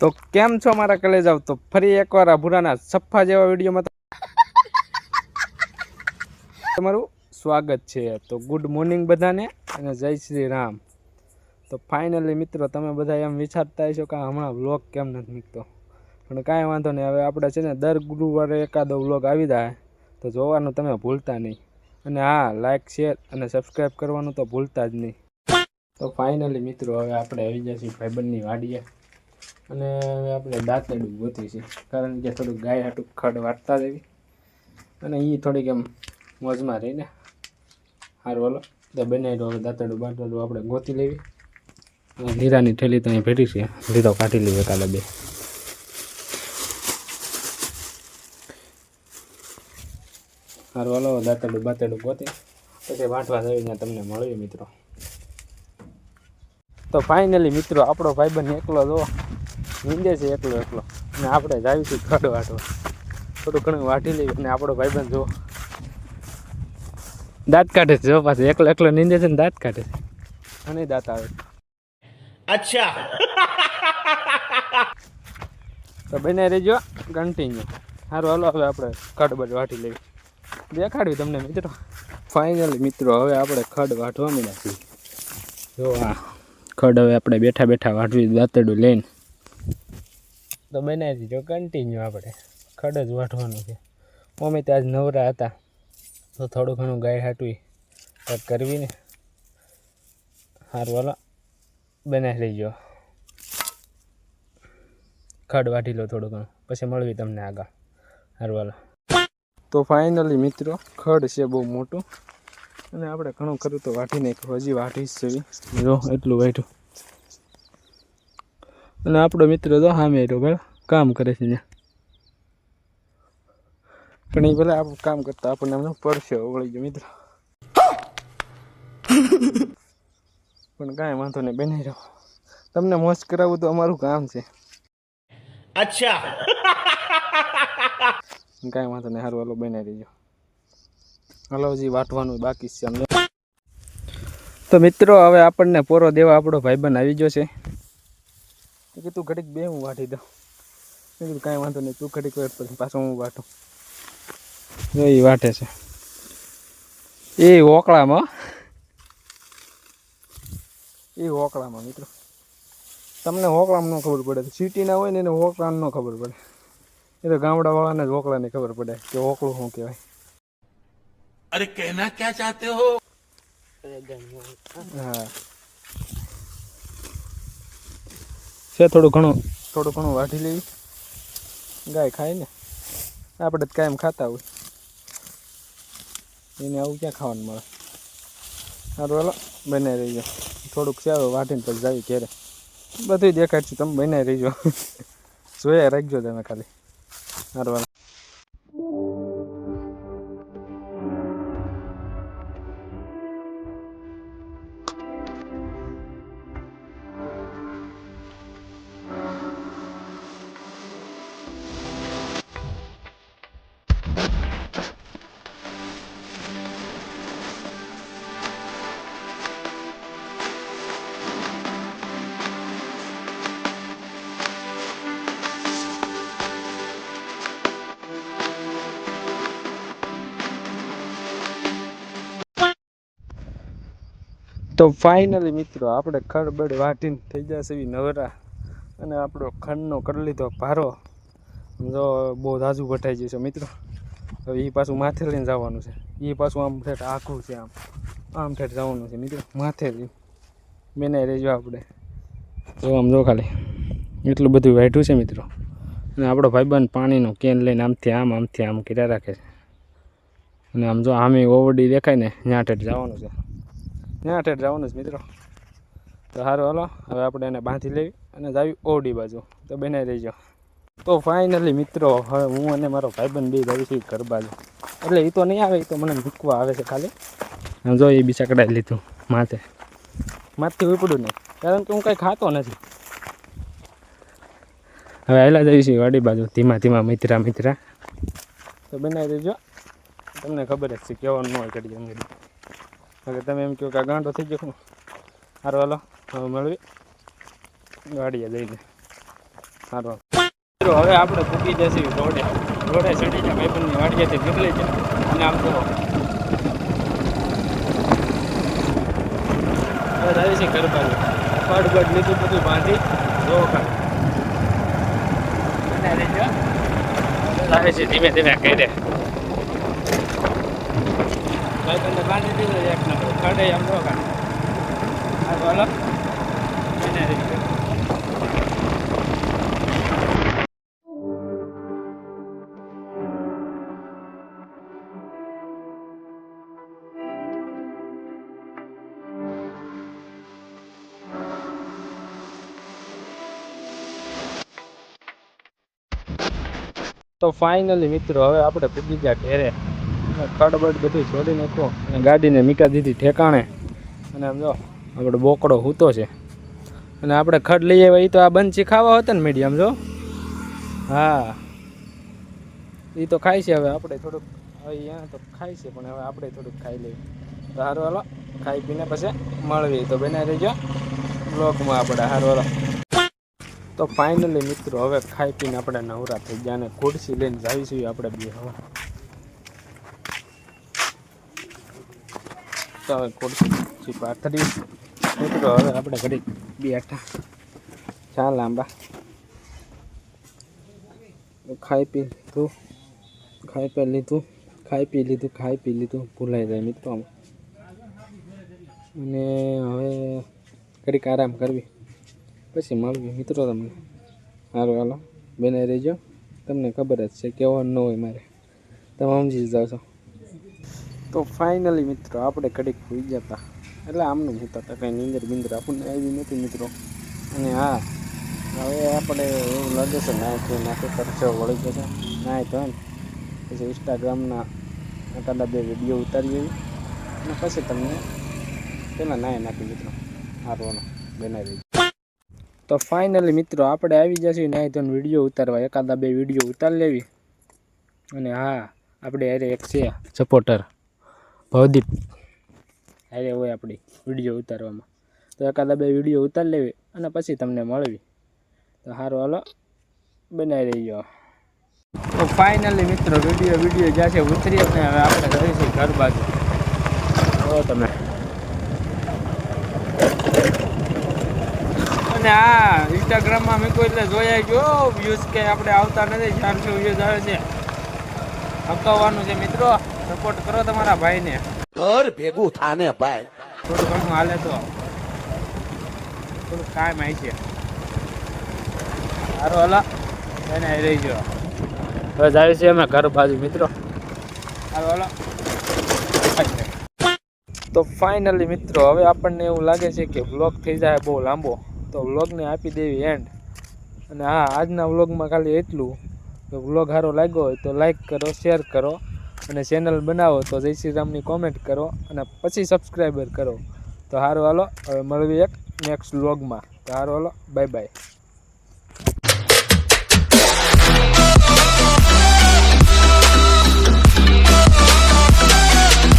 તો કેમ છો મારા કલે જાવ તો ફરી એકવાર આ ભૂરાના સફા જેવા વિડીયોમાં તમારું સ્વાગત છે. તો ગુડ મોર્નિંગ બધાને અને જય શ્રી રામ. તો ફાઇનલી મિત્રો, તમે બધા એમ વિચારતા હશો કે હમણાં વ્લોગ કેમ નથી નીકળતો? પણ કાંઈ વાંધો નહીં. હવે આપણે છે ને દર ગુરુવારે એકાદો વ્લોગ આવી જાય. તો જોવાનું તમે ભૂલતા નહીં. અને હા લાઇક શેર અને સબસ્ક્રાઈબ કરવાનું તો ભૂલતા જ નહીં. તો ફાઇનલી મિત્રો, હવે આપણે આવી ગયા ભાઈબંધની વાડીએ. અને હવે આપણે દાંતેડું ગોતી છે કારણ કે થોડુંક ગાય હાટું ખડ વાટતા દેવી અને એ થોડીક એમ મોજમાં રહીને સારું હાલો. તો બનાવી હવે દાંતડું બાતેડું આપણે ગોતી લેવી. અને લીરાની થેલી તો અહીં ભેટી છે. લીરો કાઢી લઈએ કાલે બે. સારું હાલો દાંતડું બાતેડું ગોતી. પછી વાંટવા જઈને તમને મળીએ મિત્રો. તો ફાઇનલી મિત્રો, આપણો ભાઈબંધ એકલો જો. નીંદે છે એકલો એકલો. અને આપણે જાવીશું ઘડ વાટવા. થોડું ઘણું વાટી લઈએ અને આપણો ભાઈબંધ જો દાંત કાઢે છે જો પાસે એકલો એકલો નીંદે છે ને દાંત કાઢે છે. અને દાંત આવે અચ્છા. તો બને રહેજો કન્ટિન્યુ સારું હાલો હવે આપણે ખડ બધ વાટી લઈએ. દેખાડવી તમને મિત્રો? ફાઈનલી મિત્રો હવે આપણે ખડ વાટવા માંડ્યા છીએ. જો આ ખડ હવે આપણે બેઠા બેઠા વાટવી દાંતડું લઈને. તો બનાવી દીધો કન્ટિન્યુ આપણે. ખડ જ વાટવાનું છે. મમ્મી ત્યાં જ નવરા હતા, તો થોડું ઘણું ગાય હાટવી કંઈક કરવી ને સારું હાલો. બનાવી લઈજો ખડ વાટી લો થોડું ઘણું, પછી મળવી તમને આગળ. સારું હાલો. તો ફાઇનલી મિત્રો, ખડ છે બહુ મોટું. અને આપણે ઘણું ખરું તો વાટી નાખ્યું, હજી વાટી જ છે. જો, એટલું વાટ્યું અને આપણો મિત્ર તો સામે રહ્યો કામ કરે છે ત્યાં. પણ એ ભલે આપણું કામ કરતા આપણને એમનો પડશે વળી ગયો મિત્ર. પણ કાંઈ વાંધો નહીં બેને રહ્યો તમને મોજ કરાવવું તો અમારું કામ છે. અચ્છા. કાંઈ વાંધો નહીં સારું હાલો બેને રહીજો. હાલો હજી વાટવાનું બાકી છે અમને તો મિત્રો હવે આપણને પોરો દેવા આપણો ભાઈબંધ આવી ગયો છે. મેં કીધું ઘડીક બે હું વાટી દઉં. મેં કીધું કાંઈ વાંધો નહીં તું ઘડીક વાર પછી પાછો હું વાટું એ વાટે છે. એ ઓકળામાં એ હોકળામાં મિત્રો. તમને હોકળામાં ન ખબર પડે સિટીના હોય ને એને હોકળામાં ન ખબર પડે. એ તો ગામડાવાળાને જ હોકળાની ખબર પડે કે હોકળું શું કહેવાય. અરે કહેના ક્યાં ચાહતે હો? હા. છે, થોડું ઘણું. થોડું ઘણું વાટી લેવી ગાય ખાય ને. આપણે જ કાયમ ખાતા હોય. એને આવું ક્યાં ખાવાનું મળે? સારું હાલો બનાવી રહીજો થોડુંક હવે વાટીને પછી જાવી ઘેરે. બધું દેખાડશું, તમે બનાવી રહીજો જોયા રાખજો તમે ખાલી. સારું તો ફાઇનલી મિત્રો, આપણે ખડબડ વાટીને થઈ જશે એવી નવરા. અને આપણો ખંડનો કરી લીધો ભારો જો બહુ ઝાઝુ ઘટાઈ ગયું મિત્રો. હવે એ પાછું માથે લઈને જવાનું છે. એ પાછું આમ ઠેઠ આખું છે આમ. આમ ઠેઠ જવાનું છે મિત્રો. માથે જ બેનાઈ રહેજો આપણે. જો આમ જો ખાલી. એટલું બધું વાઢ્યું છે મિત્રો. અને આપણો ભાઈબંધ પાણીનો કેન લઈને આમથી આમ આમથી આમ કર્યા રાખે છે. અને આમ જો આમે ઓવરડી દેખાય ને, ત્યાં ઠેઠ જવાનું છે. ત્યાં ઠેઠ જવાનું જ મિત્રો. તો સારું હાલો. હવે આપણે એને બાંધી લેવી અને જાવી ઓડી બાજુ. તો બનાવી રહીજો. તો ફાઇનલી મિત્રો, હવે હું અને મારો ભાઈબંધ બે જાવી છીએ ઘર બાજુ. એટલે એ તો નહીં આવે એ તો મને મૂકવા આવે છે ખાલી. જો એ બી ચકડાઈ લીધું માથે. માથથી ઉપડું નહીં, કારણ કે હું કાંઈ ખાતો નથી. હવે આવેલા છીએ વાડી બાજુ, ધીમા ધીમા મિત્રા મિત્રા. તો બનાવી દેજો. તમને ખબર જ છે, કહેવાનું હોય કરી અંગડી હવે તમે એમ કહો કે આ ગાંડો થઈ ગયો સારું હાલો હવે મળવી. ગાડીએ જઈને સારું હવે આપણે ફૂકી જશે રોડે. રોડે ચડી જાય ભાઈબંધની વાડીએથી નીકળી જાય. અને આમ તો હવે જાય છે ઘર બાજુ પડ બડ લીધું બધું બાંધી જો કાંઈ. અને છે ધીમે ધીમે કરે ભાઈબંધને બાંધી દીધું એક નંબર ખડે આમ જો કાંઈ હા બોલો અને રહેજો તો ફાઇનલી મિત્રો, હવે આપણે પૂગી ગયા ઘેરે. કડબડ બધું છોડી નાખો. અને ગાડીને મીકા દીધી ઠેકાણે. અને આમ જો આપણે બોકડો હૂતો છે. અને આપણે ખડ લઈ આવ્યા એ તો આ બંચી ખાવા હતા ને મીડિયમ, જો. હા. એ તો ખાય છે હવે આપણે થોડુંક અહીંયા તો ખાય છે, પણ હવે આપણે થોડુંક ખાઈ લઈએ. તો સારું હાલો. ખાઈ પીને પછી મળવી તો બને રહેજો. બ્લોગમાં આપણે સારું હાલો. તો ફાઇનલી મિત્રો, હવે ખાઈ પીને આપણે નવરા થઈ ગયા અને ખુરશી લઈને જાવીશું આપણે બે હવે. હવે ખુરશી પાથરી મિત્રો, હવે આપણે ઘડી બેઠા. ચા લાંબા. ખાઈ પી લીધું. ખાઈ પી લીધું. ખાઈ પી લીધું, ખાઈ પી લીધું. ભૂલાઈ જાય મિત્રો અને હવે ઘડીક આરામ કરવી. પછી મળવી મિત્રો, તમને. સારું હાલો. બનાવી રહેજો. તમને ખબર જ છે કેવો ન હોય મારે. તમે સમજી જાઓ છો. તો ફાઇનલી મિત્રો, આપણે ઘડીક હોઈ જતા. એટલે આમનું હોતા હતા કંઈ નીંદર બિંદર આપણને આવી નથી મિત્રો. અને હા, હવે આપણે એવું લાગે છે, નાય તો નાખે ખર્ચો વળી જશે. નાય તો પછી ઇન્સ્ટાગ્રામના આટાડા બે વીડિયો ઉતારીએ. અને પછી તમને પહેલાં નાય નાખી મિત્રો સારું બનાવી તો ફાઇનલી મિત્રો, આપણે આવી જશે, નાય તો વીડિયો ઉતારવા. એકાદા બે વીડિયો ઉતારી લેવી. અને હા, આપણે અરે એક છે સપોર્ટર ભવદીપ. અરે હોય આપણી વીડિયો ઉતારવામાં. તો એકાદા બે વીડિયો ઉતારી લેવી અને પછી તમને મળવી. તો સારું હાલો. બનાવી રહીજો તો ફાઇનલી મિત્રો, વીડિયો વીડિયો જ્યાં છે ઉતરી અને હવે આપણે જઈશું ઘર બાજુ. જો તમે. અને આ ઇન્સ્ટાગ્રામમાં મેં કોઈ એટલે જોયા ગયો વ્યૂઝ કે આપણે આવતા નથી. ચારસો વ્યૂઝ આવે છે. હકાવવાનું છે મિત્રો. સપોર્ટ કરો તમારા ભાઈને. ઘર ભેગું થાને ભાઈ. થોડું ઘણું હાલે તો. થોડુંક કામ આવી છે. સારું હાલો. એને આવી રહી ગયો. હવે જાય છે અમે ઘર બાજુ મિત્રો. સારું હલો. તો ફાઇનલી મિત્રો હવે આપણને એવું લાગે છે કે વ્લોગ થઈ જાય બહુ લાંબો. તો વ્લોગને આપી દેવી એન્ડ અને હા આજના વ્લોગમાં ખાલી એટલું. કે વ્લોગ સારો લાગ્યો હોય તો લાઈક કરો શેર કરો. અને ચેનલ બનાવો તો જય શ્રી રામની કોમેન્ટ કરો અને પછી સબસ્ક્રાઈબર કરો. તો સારું હાલો, હવે મળવી એક નેક્સ્ટ વ્લોગમાં તો સારું હાલો બાય બાય